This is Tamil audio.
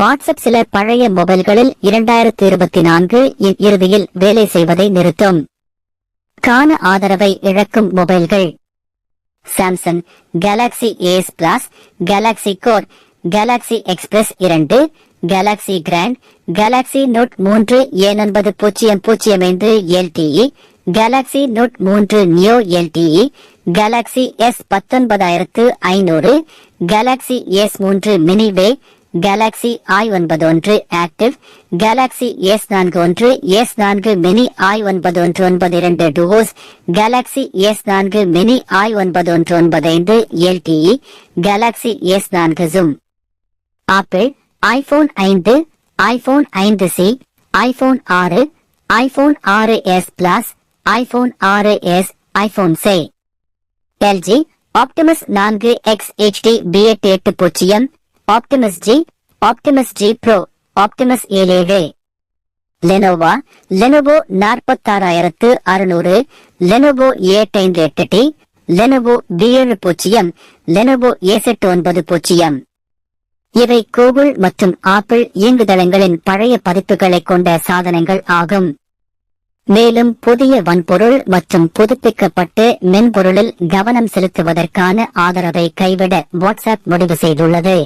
வாட்ஸ்அப் சில பழைய மொபைல்களில் இரண்டாயிரத்து இருபத்தி நான்கு இறுதியில் வேலை செய்வதை நிறுத்தும். காண ஆதரவை இழக்கும் மொபைல்கள். Samsung Galaxy Ace Plus Galaxy Core Galaxy Express இரண்டு கேலக்ஸி கிராண்ட் கேலக்ஸி நோட் மூன்று ஏன் ஒன்பது பூஜ்ஜியம் பூஜ்ஜியம் என்று எல்டிஇ கேலக்ஸி நோட் மூன்று நியோ எல்டிஇ கேலக்ஸி எஸ் பத்தொன்பதாயிரத்து ஐநூறு கேலக்ஸி எஸ் மூன்று மினிவே கேலாக்சி ஐ ஒன்பது ஒன்று ஆக்டிவ் கேலக்ஸி எஸ் நான்கு ஒன்று எஸ் நான்கு மினி ஐ ஒன்பது ஒன்று ஒன்பது இரண்டு டுவோஸ் கேலக்ஸி எஸ் நான்கு மினி ஐ ஒன்பது ஒன்று ஒன்பது ஐந்து எல்டிஇ கேலக்ஸி எஸ் நான்கு ஜூம் ஆப்பிள் ஐபோன் ஐந்து ஐபோன் ஐந்து சி ஐபோன் ஆறு ஐபோன் ஆறு எஸ் பிளஸ் ஐபோன் ஆறு S iPhone SE LG Optimus நான்கு எக்ஸ் ஹெச்டி பி எட்டு எட்டு பூஜ்ஜியம் Optimus G Optimus G Pro Optimus ஏழேழு லெனோவா லெனோவோ நாற்பத்தாறாயிரத்து அறுநூறு லெனோவோ ஏட் எட்டு டி லெனோவோ பி ஏழு பூஜ்ஜியம் லெனோவோ ஏசெட்டு ஒன்பது பூஜ்ஜியம். இவை கூகுள் மற்றும் ஆப்பிள் இயங்குதளங்களின் பழைய பதிப்புகளை கொண்ட சாதனங்கள் ஆகும். மேலும் புதிய வன்பொருள் மற்றும் புதுப்பிக்கப்பட்டு மென்பொருளில் கவனம் செலுத்துவதற்கான ஆதரவை கைவிட வாட்ஸ்அப் முடிவு செய்துள்ளது.